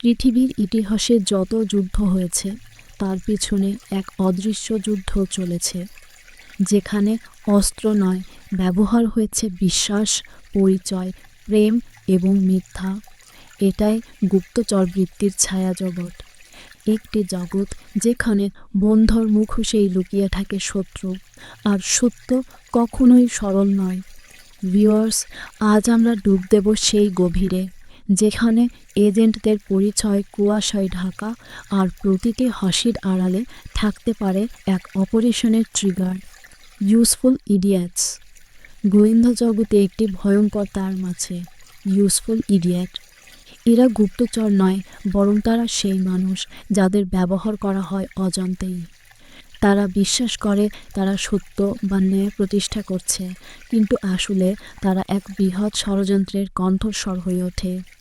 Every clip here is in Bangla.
পৃথিবীর ইতিহাসে যত যুদ্ধ হয়েছে, তার পিছনে এক অদৃশ্য যুদ্ধ চলেছে, যেখানে অস্ত্র নয়, ব্যবহার হয়েছে বিশ্বাস, পরিচয়, প্রেম এবং মিথ্যা। এটাই গুপ্তচর বৃত্তির ছায়া জগৎ একটি জগৎ যেখানে বন্ধর মুখোশেই লুকিয়ে থাকে শত্রু, আর সত্য কখনোই সরল নয়। ভিউয়ার্স আজ আমরা ডুব দেব সেই গভীরে। যেখানে এজেন্টদের পরিচয় কুয়াশায় ঢাকা আর প্রতিটি হাসির আড়ালে থাকতে পারে এক অপারেশনের ট্রিগার ইউজফুল ইডিয়েটস গোয়েন্দা জগতে একটি ভয়ঙ্কর তার মাঝে। ইউজফুল ইডিয়েট এরা গুপ্তচর নয়, বরং তারা সেই মানুষ যাদের ব্যবহার করা হয় অজান্তেই। তারা বিশ্বাস করে, তারা সত্য বা ন্যায় প্রতিষ্ঠা করছে, কিন্তু আসলে তারা এক বৃহৎ ষড়যন্ত্রের কণ্ঠস্বর হয়ে ওঠে।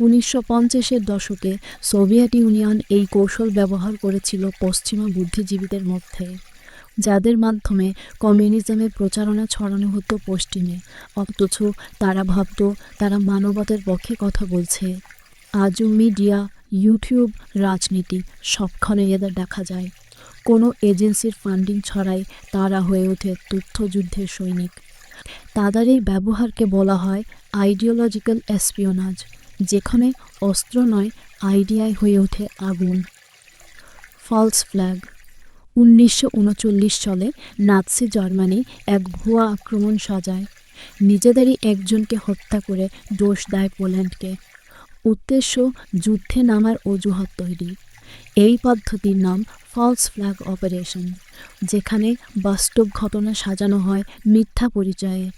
উনিশশো পঞ্চাশের দশকে সোভিয়েত ইউনিয়ন এই কৌশল ব্যবহার করেছিল পশ্চিমা বুদ্ধিজীবীদের মধ্যে, যাদের মাধ্যমে কমিউনিজমের প্রচারণা ছড়ানো হতো পশ্চিমে। অথচ তারা ভাবত, তারা মানবতার পক্ষে কথা বলছে। আজও মিডিয়া, ইউটিউব, রাজনীতি সবখানে এদের দেখা যায়। কোনো এজেন্সির ফান্ডিং ছড়াই তারা হয়ে ওঠে তথ্যযুদ্ধের সৈনিক। তাদের এই ব্যবহারকে বলা হয় আইডিওলজিক্যাল এসপিওনাজ। যেখানে অস্ত্র নয় আইডিয়ায় হয়ে ওঠে আগুন। ফলস ফ্ল্যাগ উনিশশো উনচল্লিশ সালে নাৎসি জার্মানি এক ভুয়া আক্রমণ সাজায়। নিজেদেরই একজনকে হত্যা করে দোষ দেয় পোল্যান্ডকে। উদ্দেশ্য, যুদ্ধে নামার অজুহাত তৈরি। এই পদ্ধতির নাম ফলস ফ্ল্যাগ অপারেশন যেখানে বাস্তব ঘটনা সাজানো হয় মিথ্যা পরিচয়ে।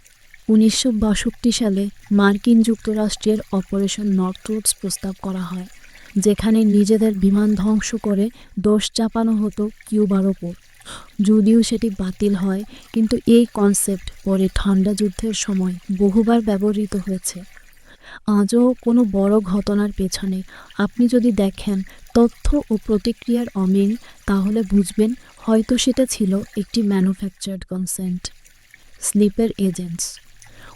উনিশশো বাষট্টি সালে মার্কিন যুক্তরাষ্ট্রের অপারেশন নর্থরোডস প্রস্তাব করা হয়, যেখানে নিজেদের বিমান ধ্বংস করে দোষ চাপানো হতো কিউবার ওপর। যদিও সেটি বাতিল হয়, কিন্তু এই কনসেপ্ট পরে ঠান্ডা যুদ্ধের সময় বহুবার ব্যবহৃত হয়েছে। আজও কোনো বড় ঘটনার পেছনে আপনি যদি দেখেন তথ্য ও প্রতিক্রিয়ার অমিল, তাহলে বুঝবেন হয়তো সেটা ছিল একটি ম্যানুফ্যাকচার্ড কনসেন্ট। স্লিপের এজেন্টস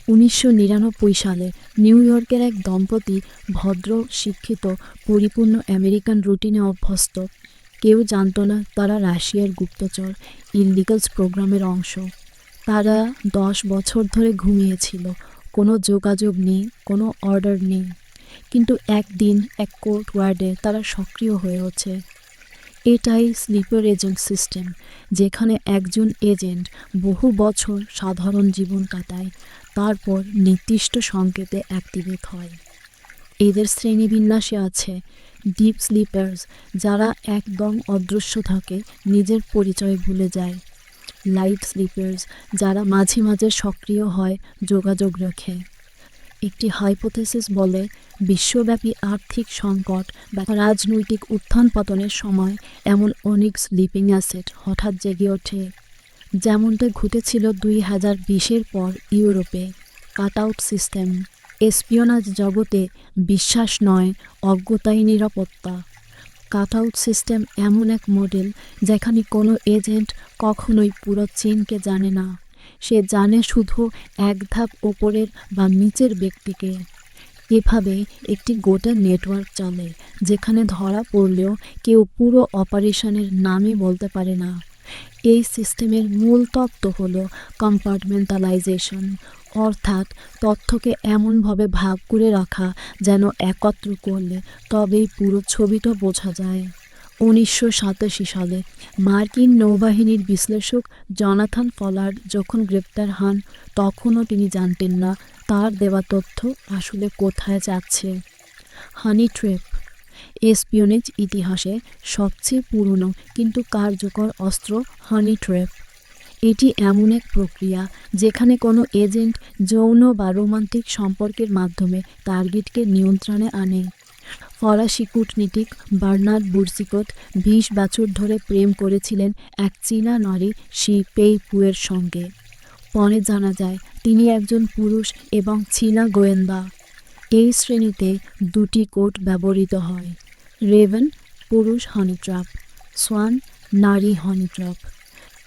উনিশশো নিরানব্বই সালে নিউ ইয়র্কের এক দম্পতি ভদ্র, শিক্ষিত, পরিপূর্ণ আমেরিকান রুটিনে অভ্যস্ত। কেউ জানতো না তারা রাশিয়ার গুপ্তচর, ইললিগালস প্রোগ্রামের অংশ। তারা দশ বছর ধরে ঘুমিয়েছিল। কোনো যোগাযোগ নেই, কোনো অর্ডার নেই। কিন্তু একদিন এক কোর্ট ওয়ার্ডে তারা সক্রিয় হয়ে ওঠে। এটাই স্লিপার এজেন্ট সিস্টেম, যেখানে একজন এজেন্ট বহু বছর সাধারণ জীবন কাটায়। তারপর নির্দিষ্ট সংকেতে অ্যাক্টিভেট হয়। এদের শ্রেণীবিন্যাসে আছে ডিপ স্লিপার্স, যারা একদম অদৃশ্য থাকে, নিজের পরিচয় ভুলে যায়। লাইট স্লিপার্স, যারা মাঝে মাঝে সক্রিয় হয়, যোগাযোগ রাখে। একটি হাইপোথেসিস বলে, বিশ্বব্যাপী আর্থিক সংকট বা রাজনৈতিক উত্থান পতনের সময় এমন অনেক স্লিপিং অ্যাসেট হঠাৎ জেগে ওঠে। যেমনটা ঘটেছিল দুই হাজার বিশের পর ইউরোপে। Cut out system. এসপিওনাজ জগতে বিশ্বাস নয়, অজ্ঞতাই নিরাপত্তা। কাট আউট সিস্টেম এমন এক মডেল যেখানে কোনো এজেন্ট কখনোই পুরো চীনকে জানে না। সে জানে শুধু এক ধাপ ওপরের বা নিচের ব্যক্তিকে। এভাবে একটি গোটা নেটওয়ার্ক চলে, যেখানে ধরা পড়লেও কেউ পুরো অপারেশনের নামই বলতে পারে না। এই সিস্টেমের মূল তত্ত্ব হল কম্পার্টমেন্টালাইজেশন অর্থাৎ তথ্যকে এমনভাবে ভাগ করে রাখা যেন একত্র করলে তবেই পুরো ছবিটা বোঝা যায়। উনিশশো সাতাশি সালে মার্কিন নৌবাহিনীর বিশ্লেষক জনাথন ফলার যখন গ্রেপ্তার হন, তখনও তিনি জানতেন না তার দেওয়া তথ্য আসলে কোথায় যাচ্ছে। হানি ট্রেপ এসপিওনেজ ইতিহাসে সবচেয়ে পুরনো কিন্তু কার্যকর অস্ত্র হানি ট্রেপ এটি এমন এক প্রক্রিয়া যেখানে কোনো এজেন্ট যৌন বা রোমান্টিক সম্পর্কের মাধ্যমে টার্গেটকে নিয়ন্ত্রণে আনে। ফরাসি কূটনীতিক বার্নার্ড বুর্সিকট বিশ বছর ধরে প্রেম করেছিলেন এক চীনা নারী শি পেই পুয়ের সঙ্গে। পরে জানা যায়, তিনি একজন পুরুষ এবং চীনা গোয়েন্দা। এই শ্রেণীতে দুটি কোট ব্যবহৃত হয়। রেভেন পুরুষ হনিট্রাপ, সোয়ান নারী হনিট্রাপ।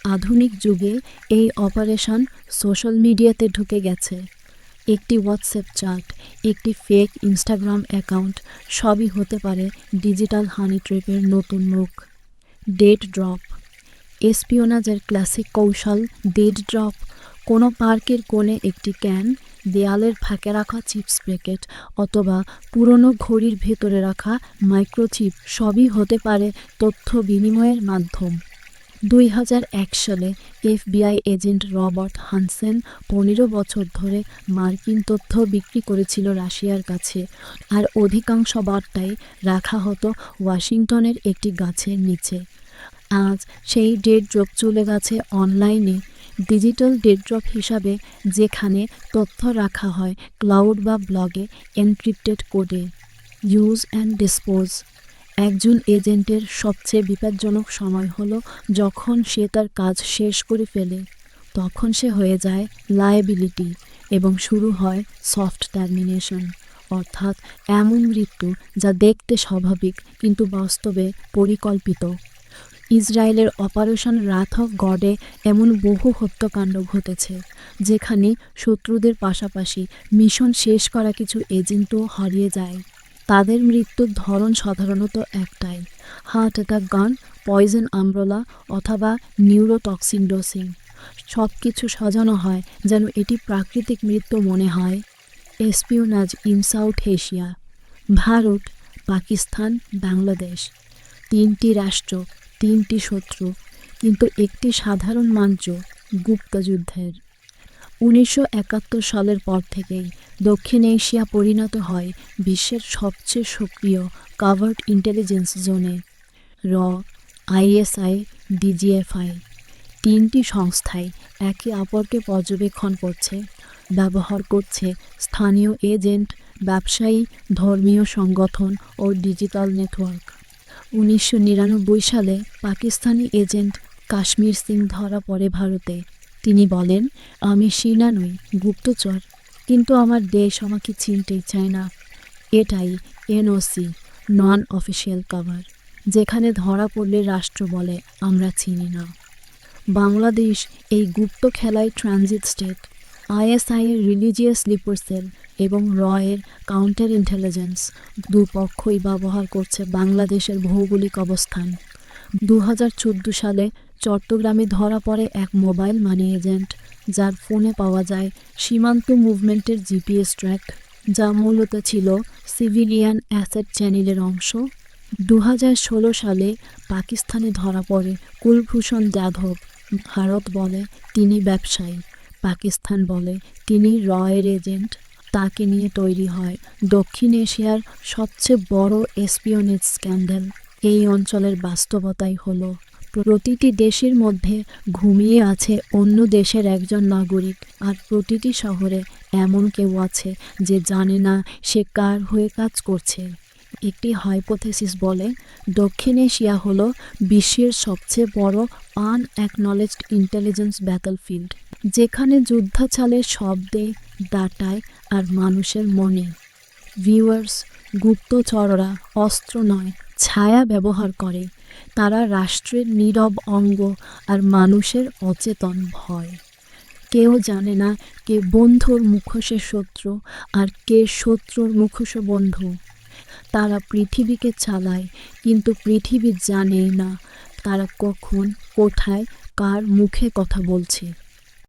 আধুনিক যুগে এই অপারেশন সোশ্যাল মিডিয়াতে ঢুকে গেছে। একটি হোয়াটসঅ্যাপ চ্যাট, একটি ফেক ইনস্টাগ্রাম অ্যাকাউন্ট, সবই হতে পারে ডিজিটাল হানি ট্রিপের নতুন মুখ ডেট ড্রপ, এসপিওনাজের ক্লাসিক কৌশল ডেট ড্রপ কোনো পার্কের কোণে একটি ক্যান, দেয়ালের ফাঁকে রাখা চিপস প্যাকেট অথবা পুরনো ঘড়ির ভেতরে রাখা মাইক্রোচিপ সবই হতে পারে তথ্য বিনিময়ের মাধ্যম। দুই হাজার এক সালে এফবিআই এজেন্ট রবার্ট হানসেন পনেরো বছর ধরে মার্কিন তথ্য বিক্রি করেছিল রাশিয়ার কাছে আর অধিকাংশ বার্তাই রাখা হতো ওয়াশিংটনের একটি গাছের নিচে। আজ সেই ডেট ড্রপ চলে গেছে অনলাইনে ডিজিটাল ডেট ড্রপ হিসাবে যেখানে তথ্য রাখা হয় ক্লাউড বা ব্লগে এনক্রিপ্টেড কোডে ইউজ অ্যান্ড ডিসপোজ একজন এজেন্টের সবচেয়ে বিপজ্জনক সময় হলো যখন সে তার কাজ শেষ করে ফেলে। তখন সে হয়ে যায় লায়াবিলিটি এবং শুরু হয় সফট টার্মিনেশন অর্থাৎ এমন মৃত্যু যা দেখতে স্বাভাবিক কিন্তু বাস্তবে পরিকল্পিত। ইসরায়েলের অপারেশন রাথ অফ গডে এমন বহু হত্যাকাণ্ড ঘটেছে, যেখানে শত্রুদের পাশাপাশি মিশন শেষ করা কিছু এজেন্টও হারিয়ে যায়। তাদের মৃত্যুর ধরন সাধারণত একটাই, heart attack, gun, poison, umbrella অথবা নিউরোটক্সিন ডোসিং। সব কিছু সাজানো হয় যেন এটি প্রাকৃতিক মৃত্যু মনে হয়। Espionage in South Asia, Bharat, Pakistan, Bangladesh, তিনটি রাষ্ট্র তিনটি শত্রু, কিন্তু একটি সাধারণ মঞ্চ গুপ্তযুদ্ধের উনিশশো একাত্তর সালের পর থেকেই দক্ষিণ এশিয়া পরিণত হয় বিশ্বের সবচেয়ে সক্রিয় কাভার্ড ইন্টেলিজেন্স জোনে, র, আইএসআই, ডিজিএফআই। তিনটি সংস্থাই একে অপরকে পর্যবেক্ষণ করছে, ব্যবহার করছে স্থানীয় এজেন্ট, ব্যবসায়ী, ধর্মীয় সংগঠন ও ডিজিটাল নেটওয়ার্ক। উনিশশো নিরানব্বই সালে পাকিস্তানি এজেন্ট কাশ্মীর সিং ধরা পড়ে ভারতে। তিনি বলেন, আমি সিনা নই, গুপ্তচর। কিন্তু আমার দেশ আমাকে চিনতেই চায় না। এটাই এনওসি নন অফিসিয়াল কভার যেখানে ধরা পড়লে রাষ্ট্র বলে, আমরা চিনি না। বাংলাদেশ এই গুপ্ত খেলায় ট্রানজিট স্টেট আইএসআইয়ের রিলিজিয়াস স্লিপার সেল এবং রয়ের কাউন্টার ইন্টেলিজেন্স দুপক্ষই ব্যবহার করছে বাংলাদেশের ভৌগোলিক অবস্থান। দু হাজার চোদ্দ সালে চট্টগ্রামে ধরা পড়ে এক মোবাইল মানি এজেন্ট যার ফোনে পাওয়া যায় সীমান্ত মুভমেন্টের জিপিএস ট্র্যাক যা মূলত ছিল সিভিলিয়ান অ্যাসেট চ্যানেলের অংশ। দু হাজার ষোলো সালে পাকিস্তানে ধরা পড়ে কুলভূষণ যাদব, ভারত বলে তিনি ব্যবসায়ী। পাকিস্তান বলে। তিনি রয়ের এজেন্ট। তাকে নিয়ে তৈরি হয় দক্ষিণ এশিয়ার সবচেয়ে বড় এসপিওনেজ স্ক্যান্ডাল। এই অঞ্চলের বাস্তবতাই হলো, প্রতিটি দেশের মধ্যে ঘুমিয়ে আছে অন্য দেশের একজন নাগরিক আর প্রতিটি শহরে এমন কেউ আছে যে জানে না সে কার হয়ে কাজ করছে। একটি হাইপোথেসিস বলে, দক্ষিণ এশিয়া হলো বিশ্বের সবচেয়ে বড় আন অ্যাকনলেজড ইন্টেলিজেন্স ব্যাটলফিল্ড। যেখানে যুদ্ধাচালের শব্দে, ডাটায় আর মানুষের মনে। ভিউয়ার্স, গুপ্তচররা অস্ত্র নয়, ছায়া ব্যবহার করে। তারা রাষ্ট্রের নীরব অঙ্গ আর মানুষের অচেতন ভয়। কেউ জানে না কে বন্ধুর মুখোশে শত্রু আর কে শত্রুর মুখোশ বন্ধু। তারা পৃথিবীকে চালায়, কিন্তু পৃথিবী জানেই না তারা কখন, কোথায়, কার মুখে কথা বলছে।